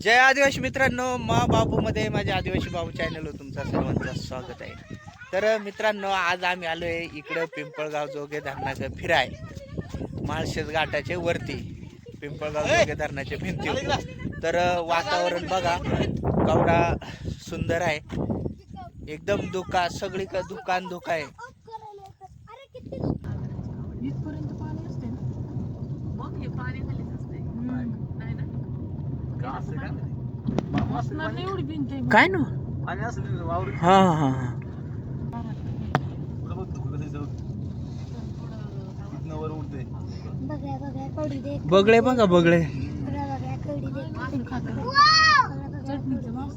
जय आदिवासी मित्रांनो मा बाबूमध्ये माझ्या आदिवासी बाबू चॅनलवर तुमचं सर्वांचं स्वागत आहे. तर मित्रांनो आज आम्ही आलो आहे इकडं पिंपळगाव जोगे धरणाचं फिराय. माळशेज घाटाचे वरती पिंपळगाव जोगे धरणाच्या भिंती तर वातावरण बघा कवडा सुंदर आहे. एकदम धुका सगळीकडे दुकान धुका आहे इथपर्यंत पाणी असते ना मग हे पाणी खालीच असते नाही ना असणार नाही एवढी भिंत आहे. काय ना? पाणी असलं वावर हा हा हा. पुढं बघ तू कसं जाऊ. इथनं वर उडते बघा बघा कवडी दे. बगळे बघा बगळे. बघा बघा कवडी दे. आपण खातो चटणीचं मांस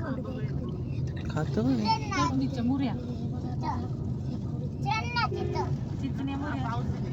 खातो चटणीच्या मुऱ्या. चिचण्या मुऱ्या.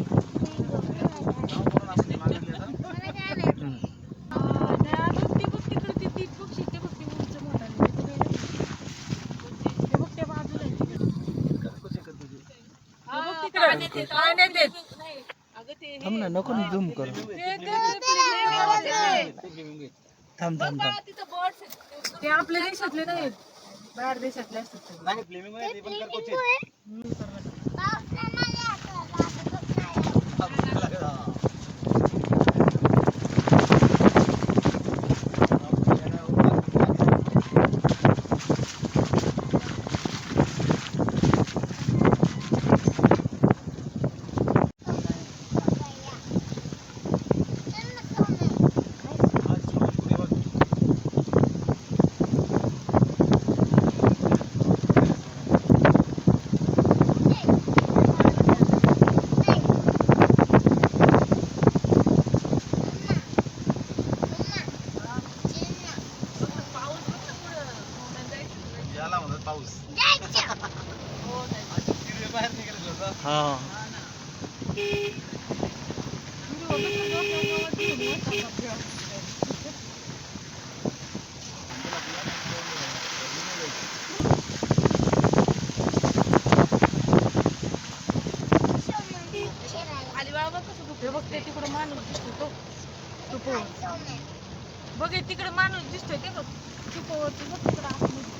तिकडे. थांब ना नको ना झूम करू. थांब थांब थांब. ते आपल्या देशातले नाहीत. बाहेर देशातले असतात ते. नाही फ्लेमिंगमध्ये ते पण कर कोचिंग. याला म्हणतात पाऊस हिरवे बाहेर निघाले होतं. हा तिकडं माणूस दिसतो तो तो पोहत. बघ हे तिकडे माणूस दिसतोय ते बघ तू पोहत बघ तिकडं आतमध्ये.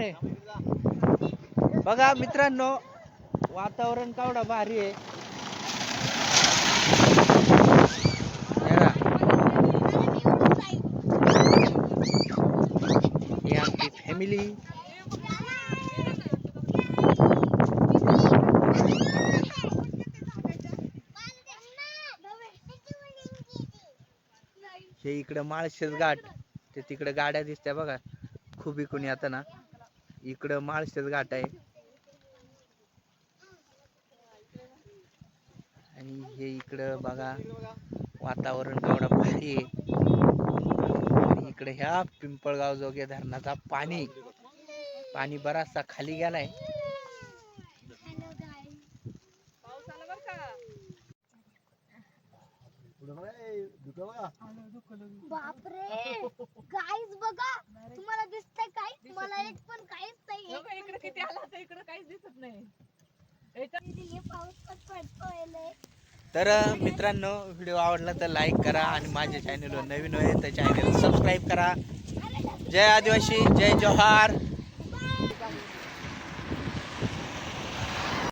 रे. बघा मित्रांनो वातावरण केवढा भारी आहे. हे आमची फॅमिली हे इकडं माळशेज घाट. ते तिकडं गाड्या दिसत्या बघा. खूप इकून आता ना इकडं माळशेच घाट आहे. आणि हे इकडं बघा वातावरण केवढा भारी आहे. इकडे ह्या पिंपळगाव जोगे धरणाचा पाणी. पाणी बराचसा खाली गेलाय. बापरे! गाईज बघा तुम्हाला दिसतंय काय? मला एक पण काहीच नाही हो का, इकडे किती आला तर इकडे काहीच दिसत नाही पाऊस पण पडतोय लय. तर तर मित्रांनो व्हिडिओ आवडला तर लाईक करा आणि माझ्या चॅनलवर नवीन होईल तर चॅनल सबस्क्राईब करा. जय आदिवासी जय जोहार.